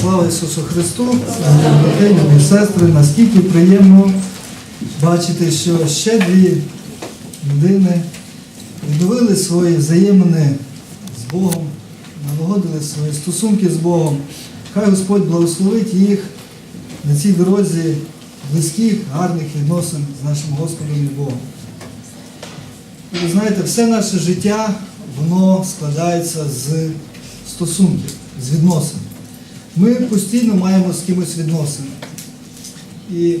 Слава Ісусу Христу, брати, любі сестри, наскільки приємно бачити, що ще дві людини відновили свої взаємини з Богом, налагодили свої стосунки з Богом. Хай Господь благословить їх на цій дорозі близьких, гарних відносин з нашим Господом і Богом. І ви знаєте, все наше життя, воно складається з стосунків, з відносин. Ми постійно маємо з кимось відносини. І,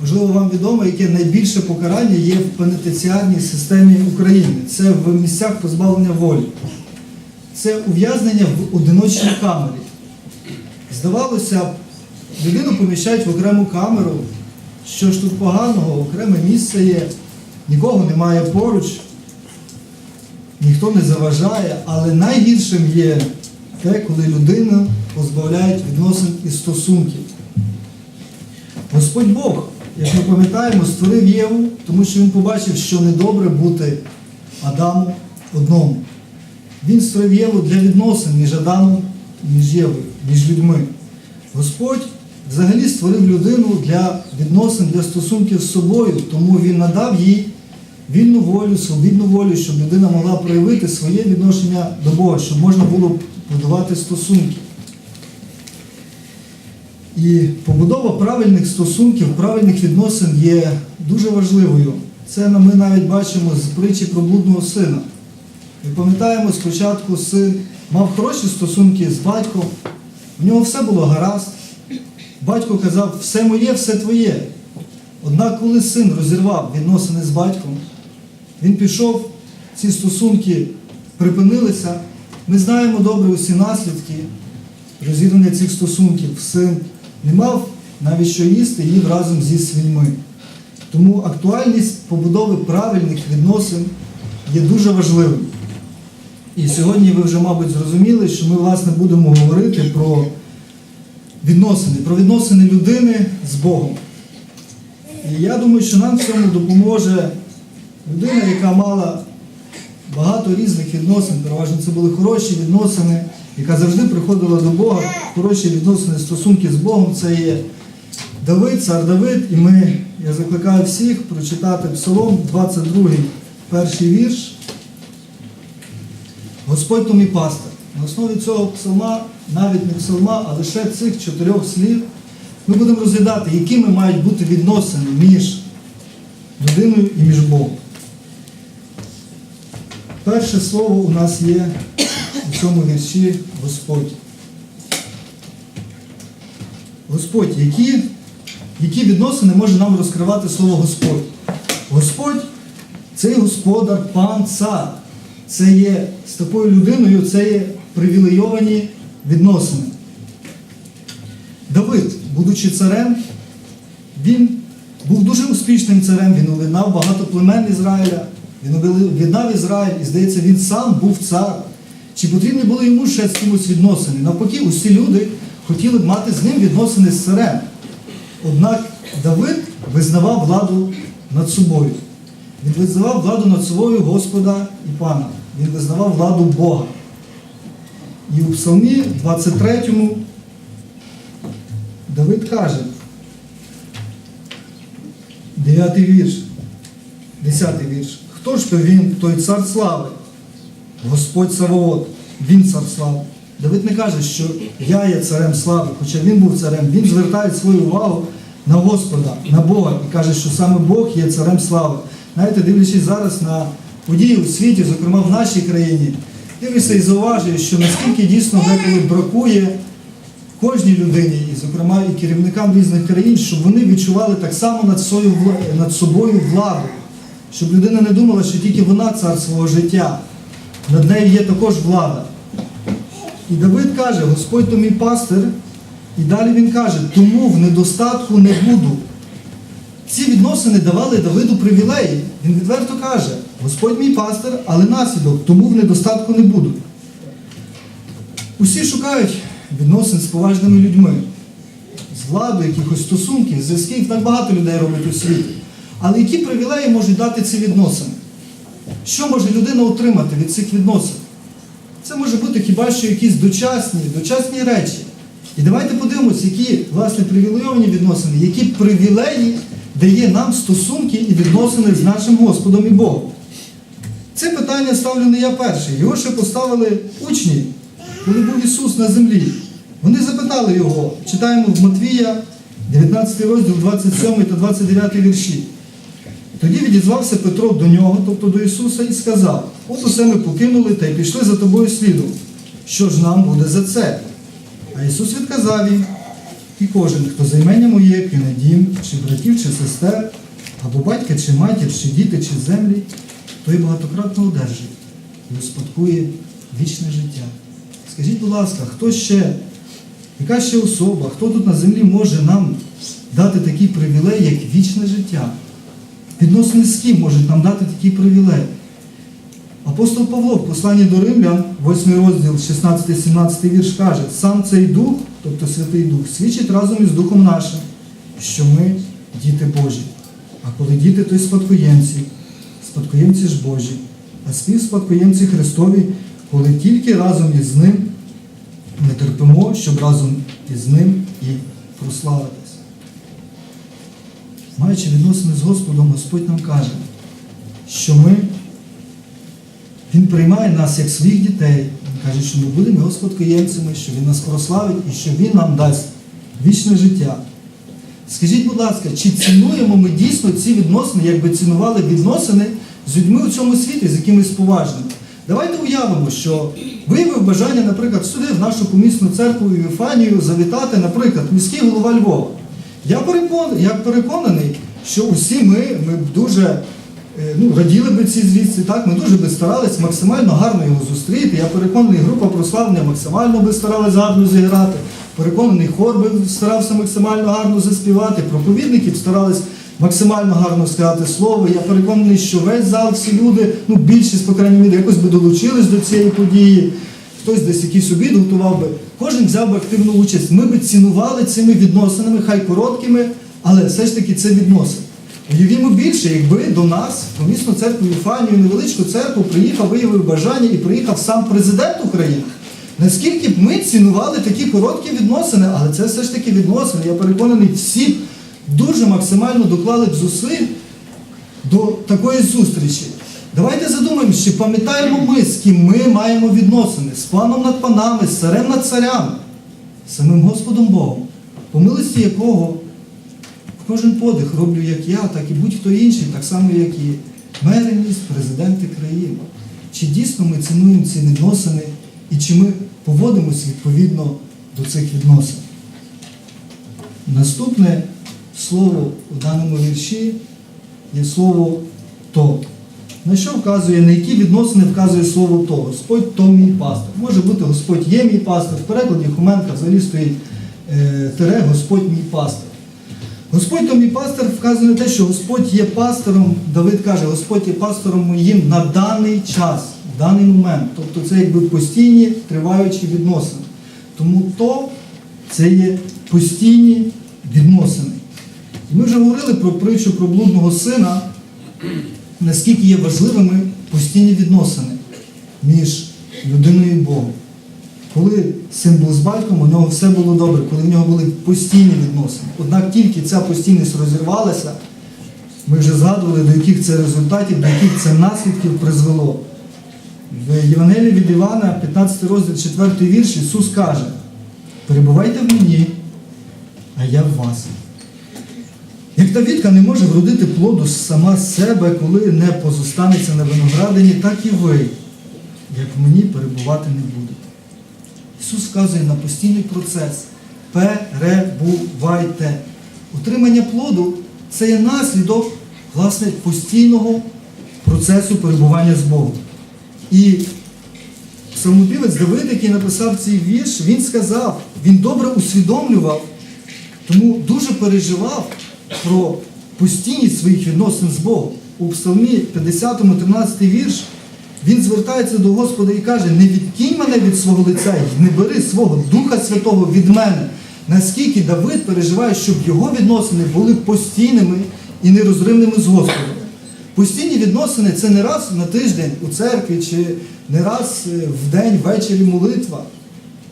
можливо, вам відомо, яке найбільше покарання є в пенітенціарній системі України. Це в місцях позбавлення волі. Це ув'язнення в одиночній камері. Здавалося людину поміщають в окрему камеру. Що ж тут поганого, окреме місце є, нікого немає поруч, ніхто не заважає, але найгіршим є те, коли людину позбавляють відносин і стосунків. Господь Бог, як ми пам'ятаємо, створив Єву, тому що він побачив, що недобре бути Адаму одному. Він створив Єву для відносин між Адамом між Євою, між людьми. Господь взагалі створив людину для відносин, для стосунків з собою, тому він надав їй вільну волю, свобідну волю, щоб людина могла проявити своє відношення до Бога, щоб можна було будувати стосунки. І побудова правильних стосунків, правильних відносин є дуже важливою. Це ми навіть бачимо з притчі про блудного сина. Ми пам'ятаємо, спочатку син мав хороші стосунки з батьком, в нього все було гаразд. Батько казав, все моє, все твоє. Однак, коли син розірвав відносини з батьком, він пішов, ці стосунки припинилися. Ми знаємо добре усі наслідки розірвання цих стосунків. Син не мав навіть що їсти, їв разом зі свиньми. Тому актуальність побудови правильних відносин є дуже важливою. І сьогодні ви вже, мабуть, зрозуміли, що ми, власне, будемо говорити про відносини, про відносини людини з Богом. І я думаю, що нам в цьому допоможе людина, яка мала багато різних відносин, переважно це були хороші відносини, яка завжди приходила до Бога, хороші відносини, стосунки з Богом. Це є Давид, цар Давид, і ми, я закликаю всіх прочитати Псалом 22, перший вірш. Господь то мій пастир. На основі цього псалма, навіть не псалма, а лише цих чотирьох слів, ми будемо розглядати, якими мають бути відносини між людиною і між Богом. Перше слово у нас є цьому вірші Господь. Господь, які, які відносини може нам розкривати слово Господь? Господь це господар, пан, цар. Це є з такою людиною, це є привілейовані відносини. Давид, будучи царем, він був дуже успішним царем, він об'єднав багато племен Ізраїля, він об'єднав Ізраїль, і здається, він сам був цар. Чи потрібні були йому ще з кимось відносини? Навпаки, усі люди хотіли б мати з ним відносини з царем. Однак Давид визнавав владу над собою. Він визнавав владу над собою Господа і Пана. Він визнавав владу Бога. І у Псалмі 23 Давид каже, 9 вірш, 10 вірш. Хто ж то він, той цар слави? Господь Савоот, він цар слави. Давид не каже, що я є царем слави, хоча він був царем, він звертає свою увагу на Господа, на Бога і каже, що саме Бог є царем слави. Знаєте, дивлячись зараз на події у світі, зокрема в нашій країні, дивишся і зауважуєш, що наскільки дійсно деколи бракує кожній людині, і, зокрема, і керівникам різних країн, щоб вони відчували так само над собою, владу, щоб людина не думала, що тільки вона цар свого життя, над нею є також влада. І Давид каже, Господь то мій пастир, і далі він каже, тому в недостатку не буду. Ці відносини давали Давиду привілеї. Він відверто каже, Господь мій пастир, але наслідок, тому в недостатку не буду. Усі шукають відносин з поважними людьми, з владою, якихось стосунків, зв'язків, так багато людей робить у світі. Але які привілеї можуть дати ці відносини? Що може людина отримати від цих відносин? Це може бути хіба що якісь дочасні, дочасні речі. І давайте подивимося, які власне привілейовані відносини, які привілеї дає нам стосунки і відносини з нашим Господом і Богом. Це питання ставлю не я перший. Його ще поставили учні, коли був Ісус на землі. Вони запитали його, читаємо в Матвія, 19 розділ, 27 та 29 вірші. Тоді відізвався Петро до нього, тобто до Ісуса, і сказав: От усе ми покинули та й пішли за тобою слідом. Що ж нам буде за це? А Ісус відказав їм, і кожен, хто займення моє, кине дім, чи братів, чи сестер, або батька, чи матір, чи діти, чи землі, той багатократно одержить і успадкує вічне життя. Скажіть, будь ласка, хто ще, яка ще особа, хто тут на землі може нам дати такий привілей, як вічне життя? Відносини з ким можуть нам дати такий привілей? Апостол Павло в посланні до Римлян, 8 розділ, 16-17 вірш каже, сам цей дух, тобто Святий Дух, свідчить разом із Духом нашим, що ми діти Божі. А коли діти, то й спадкоємці, спадкоємці ж Божі, а співспадкоємці Христові, коли тільки разом із ним ми терпимо, щоб разом із ним і прославитись. Маючи відносини з Господом, Господь нам каже, що ми він приймає нас як своїх дітей. Він каже, що ми будемо його спадкоємцями, що Він нас прославить і що Він нам дасть вічне життя. Скажіть, будь ласка, чи цінуємо ми дійсно ці відносини, якби цінували відносини з людьми у цьому світі, з якимись поважними? Давайте уявимо, що виявив бажання, наприклад, сюди, в нашу помісну церкву і завітати, наприклад, міський голова Львова. Я переконаний, я переконаний, що усі ми, ми дуже е, ну, раділи би цій звістці, так, ми дуже би старались максимально гарно його зустріти. Я переконаний, група прославлення максимально би старалась гарно зіграти. Переконаний, хор би старався максимально гарно заспівати, проповідники б старались максимально гарно сказати слово. Я переконаний, що весь зал, всі люди, ну більшість, по крайній мірі, якось би долучились до цієї події. Хтось десь якийсь обід готував би, кожен взяв би активну участь. Ми би цінували цими відносинами, хай короткими, але все ж таки це відносини. Уявімо більше, якби до нас, в помісну церкву Юфанію, невеличку церкву, приїхав, виявив бажання і приїхав сам президент України. Наскільки б ми цінували такі короткі відносини, але це все ж таки відносини. Я переконаний, всі дуже максимально доклали б зусиль до такої зустрічі. Давайте задумаємося, чи пам'ятаємо ми, з ким ми маємо відносини, з паном над панами, з царем над царями, з самим Господом Богом, по милості якого в кожен подих роблю як я, так і будь-хто інший, так само, як і мери президенти країн. Чи дійсно ми цінуємо ці відносини і чи ми поводимося відповідно до цих відносин? Наступне слово в даному вірші є слово то. На що вказує, на які відносини вказує слово то? Господь то мій пастор. Може бути Господь є мій пастор. В перекладі Хоменка взагалі стоїть е, тире Господь мій пастор. Господь то мій пастор вказує на те, що Господь є пастором. Давид каже, Господь є пастором моїм на даний час, в даний момент. Тобто це якби постійні триваючі відносини. Тому то це є постійні відносини. І ми вже говорили про притчу про блудного сина, наскільки є важливими постійні відносини між людиною і Богом. Коли син був з батьком, у нього все було добре, коли в нього були постійні відносини. Однак тільки ця постійність розірвалася, ми вже згадували, до яких це результатів, до яких це наслідків призвело. В Євангелії від Івана, 15 розділ, 4 вірш, Ісус каже: перебувайте в мені, а я в вас. Як та вітка не може вродити плоду сама з себе, коли не позостанеться на виноградині, так і ви, як мені перебувати не будете. Ісус вказує на постійний процес. Перебувайте. Утримання плоду це є наслідок власне, постійного процесу перебування з Богом. І псалмопівець Давид, який написав цей вірш, він сказав, він добре усвідомлював, тому дуже переживав про постійність своїх відносин з Богом. У Псалмі 50, 13 вірш він звертається до Господа і каже: не відкинь мене від свого лиця, і не бери свого Духа Святого від мене. Наскільки Давид переживає, щоб його відносини були постійними і нерозривними з Господом. Постійні відносини це не раз на тиждень у церкві, чи не раз е, в день, ввечері молитва.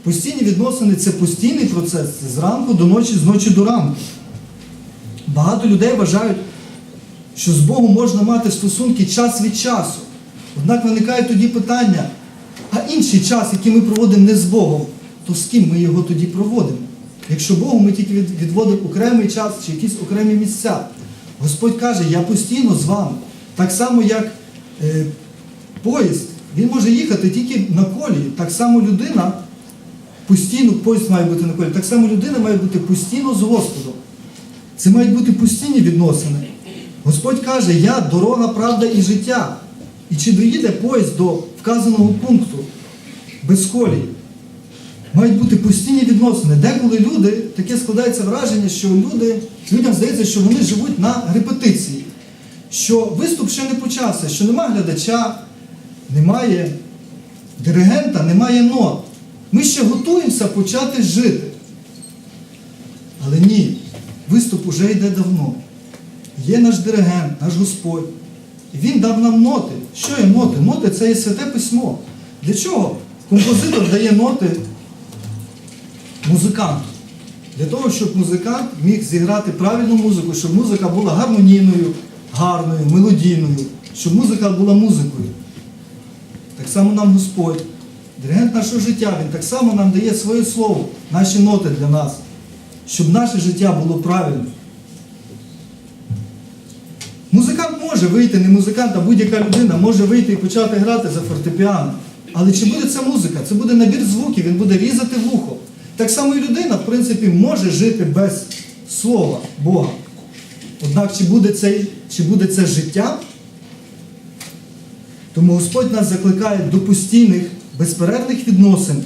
Постійні відносини це постійний процес, це зранку до ночі, з ночі до ранку. Багато людей вважають, що з Богом можна мати стосунки час від часу. Однак виникає тоді питання, а інший час, який ми проводимо не з Богом, то з ким ми його тоді проводимо? Якщо Богу ми тільки відводимо окремий час чи якісь окремі місця. Господь каже, я постійно з вами. Так само, як е, поїзд, він може їхати тільки на колії. Так само людина постійно, поїзд має бути на колії, так само людина має бути постійно з Господом. Це мають бути постійні відносини. Господь каже, я дорога, правда і життя. І чи доїде поїзд до вказаного пункту без колії? Мають бути постійні відносини. Деколи люди, таке складається враження, що люди, людям здається, що вони живуть на репетиції, що виступ ще не почався, що немає глядача, немає диригента, немає нот. Ми ще готуємося почати жити. Але ні, виступ уже йде давно. Є наш диригент, наш Господь. І Він дав нам ноти. Що є ноти? Ноти це є святе письмо. Для чого? Композитор дає ноти музиканту. Для того, щоб музикант міг зіграти правильну музику, щоб музика була гармонійною, гарною, мелодійною, щоб музика була музикою. Так само нам Господь, диригент нашого життя, Він так само нам дає своє слово, наші ноти для нас, щоб наше життя було правильним. Музикант може вийти, не музикант, а будь-яка людина може вийти і почати грати за фортепіано. Але чи буде це музика? Це буде набір звуків, він буде різати вухо. Так само і людина, в принципі, може жити без слова Бога. Однак, чи буде це, чи буде це життя? Тому Господь нас закликає до постійних, безперервних відносин,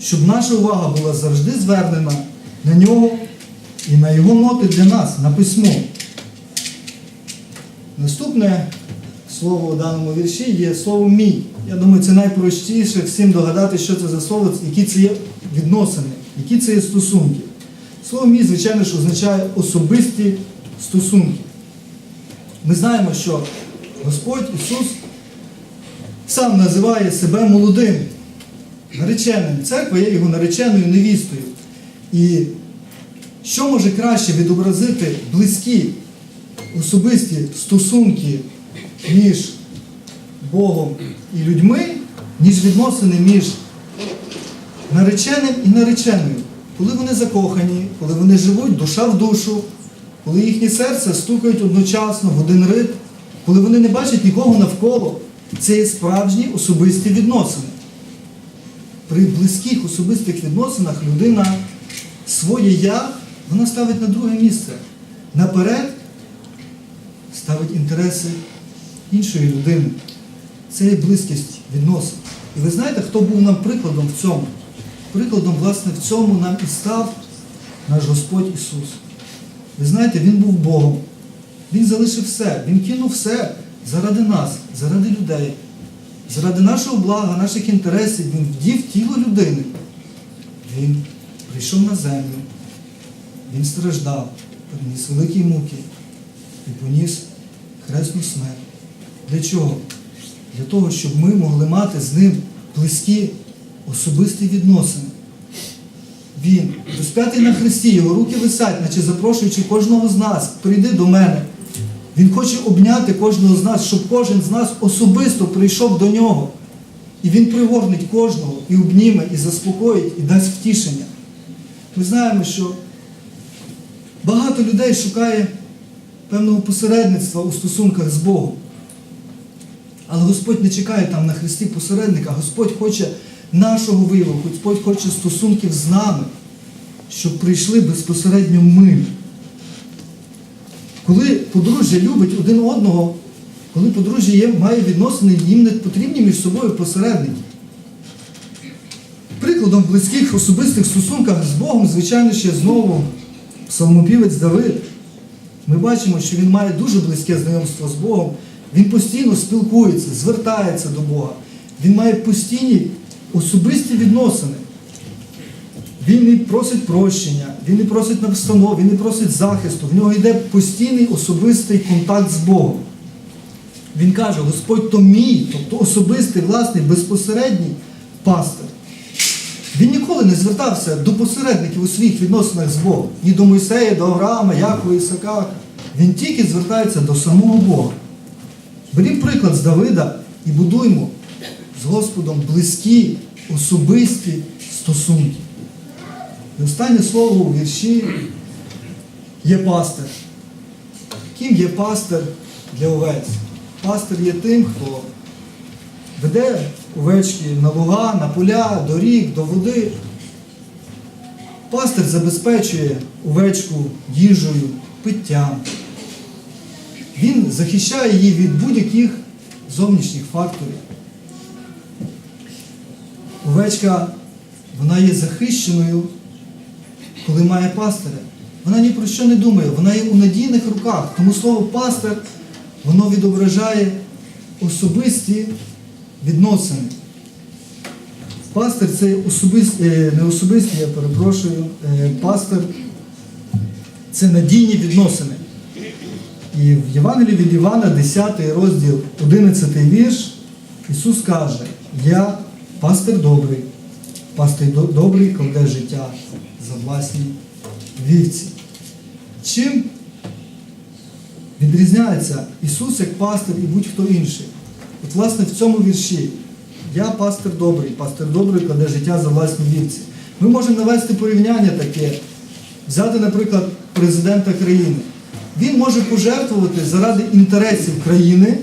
щоб наша увага була завжди звернена на нього і на його ноти для нас, на письмо. Наступне слово у даному вірші є слово мій. Я думаю, це найпростіше всім догадати, що це за слово, які це є відносини, які це є стосунки. Слово мій, звичайно, що означає особисті стосунки. Ми знаємо, що Господь Ісус сам називає себе молодим, нареченим. Церква є його нареченою невістою. І що може краще відобразити близькі особисті стосунки між Богом і людьми, ніж відносини між нареченим і нареченою. Коли вони закохані, коли вони живуть душа в душу, коли їхні серця стукають одночасно в один ритм, коли вони не бачать нікого навколо, це є справжні особисті відносини. При близьких особистих відносинах людина своє я вона ставить на друге місце. Наперед ставить інтереси іншої людини. Це є близькість відносин. І ви знаєте, хто був нам прикладом в цьому? Прикладом, власне, в цьому нам і став наш Господь Ісус. Ви знаєте, Він був Богом. Він залишив все, Він кинув все заради нас, заради людей, заради нашого блага, наших інтересів. Він вдів тіло людини. Він прийшов на землю, він страждав, переніс великі муки і поніс хресну смерть. Для чого? Для того, щоб ми могли мати з ним близькі особисті відносини. Він розп'ятий на хресті, його руки висять, наче запрошуючи кожного з нас, прийди до мене. Він хоче обняти кожного з нас, щоб кожен з нас особисто прийшов до нього. І він пригорнить кожного і обніме, і заспокоїть, і дасть втішення. Ми знаємо, що багато людей шукає певного посередництва у стосунках з Богом. Але Господь не чекає там на хресті посередника. Господь хоче нашого вияву, Господь хоче стосунків з нами, щоб прийшли безпосередньо ми. Коли подружжя любить один одного, коли подружжя є, має відносини, їм не потрібні між собою посередники. Прикладом в близьких особистих стосунках з Богом, звичайно, ще знову псалмопівець Давид. Ми бачимо, що він має дуже близьке знайомство з Богом. Він постійно спілкується, звертається до Бога. Він має постійні особисті відносини. Він не просить прощення, він не просить настанов, він не просить захисту. В нього йде постійний особистий контакт з Богом. Він каже, Господь то мій, тобто особистий, власний, безпосередній пастир. Він ніколи не звертався до посередників у своїх відносинах з Богом, ні до Мойсея, до Авраама, Якова, Ісака. Він тільки звертається до самого Бога. Беріть приклад з Давида і будуймо з Господом близькі, особисті стосунки. І останнє слово у вірші є пастир. Ким є пастир для овець? Пастир є тим, хто веде овечки на луга, на поля, до рік, до води. Пастир забезпечує овечку їжею, питтям. Він захищає її від будь-яких зовнішніх факторів. Овечка, вона є захищеною, коли має пастиря. Вона ні про що не думає, вона є у надійних руках. Тому слово пастир, воно відображає особисті відносини. Пастир це особисті, не особисті, я перепрошую, е, пастир це надійні відносини. І в Євангелії від Івана, 10 розділ, 11 вірш, Ісус каже, я пастир добрий, пастир добрий кладе життя за власні вівці. Чим відрізняється Ісус як пастир і будь-хто інший? От, власне, в цьому вірші я пастир добрий, пастир добрий кладе життя за власні вівці. Ми можемо навести порівняння таке, взяти, наприклад, президента країни. Він може пожертвувати заради інтересів країни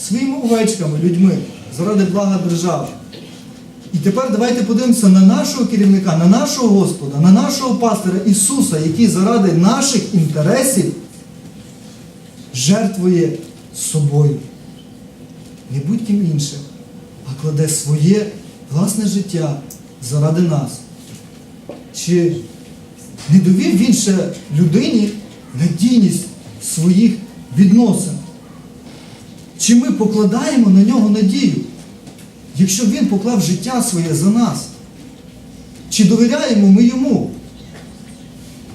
своїми овечками, людьми, заради блага держави. І тепер давайте подивимося на нашого керівника, на нашого Господа, на нашого пастора Ісуса, який заради наших інтересів жертвує собою. Не будь-ким іншим, а кладе своє власне життя заради нас. Чи не довів він ще людині надійність своїх відносин? Чи ми покладаємо на нього надію? якщо Він поклав життя своє за нас? Чи довіряємо ми йому?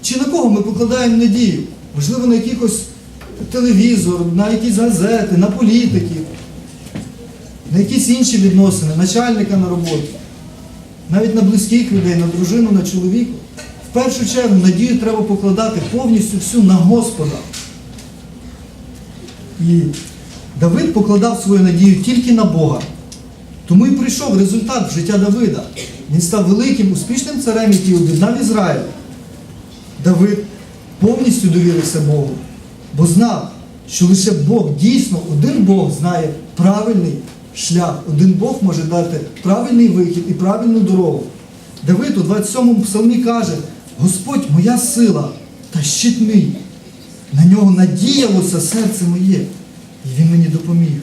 Чи на кого ми покладаємо надію? Можливо, на якихось телевізор, на якісь газети, на політиків, на якісь інші відносини, начальника на роботі, навіть на близьких людей, на дружину, на чоловіка. В першу чергу надію треба покладати повністю всю на Господа. І Давид покладав свою надію тільки на Бога. Тому і прийшов результат в життя Давида. Він став великим, успішним царем, який об'єднав Ізраїль. Давид повністю довірився Богу, бо знав, що лише Бог дійсно, один Бог знає правильний шлях, один Бог може дати правильний вихід і правильну дорогу. Давид у 27-му псалмі каже: Господь моя сила та щит мій. На нього надіялося серце моє, і він мені допоміг.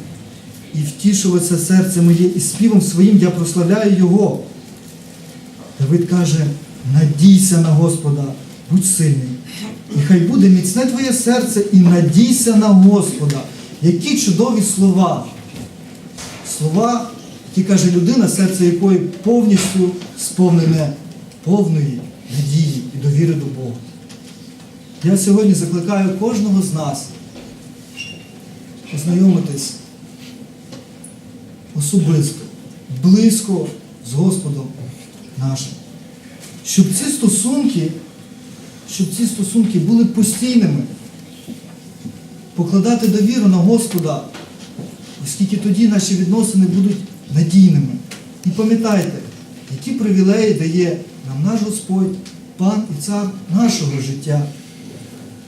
І втішилося серце моє, і співом своїм я прославляю Його. Давид каже, надійся на Господа, будь сильний. І хай буде міцне твоє серце і надійся на Господа. Які чудові слова. Слова, які каже людина, серце якої повністю сповнене повної надії і довіри до Бога. Я сьогодні закликаю кожного з нас познайомитись особисто, близько з Господом нашим. Щоб ці стосунки, щоб ці стосунки були постійними, покладати довіру на Господа, оскільки тоді наші відносини будуть надійними. І пам'ятайте, які привілеї дає нам наш Господь, Пан і Цар нашого життя.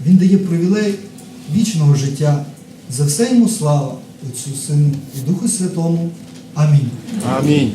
Він дає привілей вічного життя. За все йому слава, Отцю Сину і Духу Святому. Амінь. Амінь.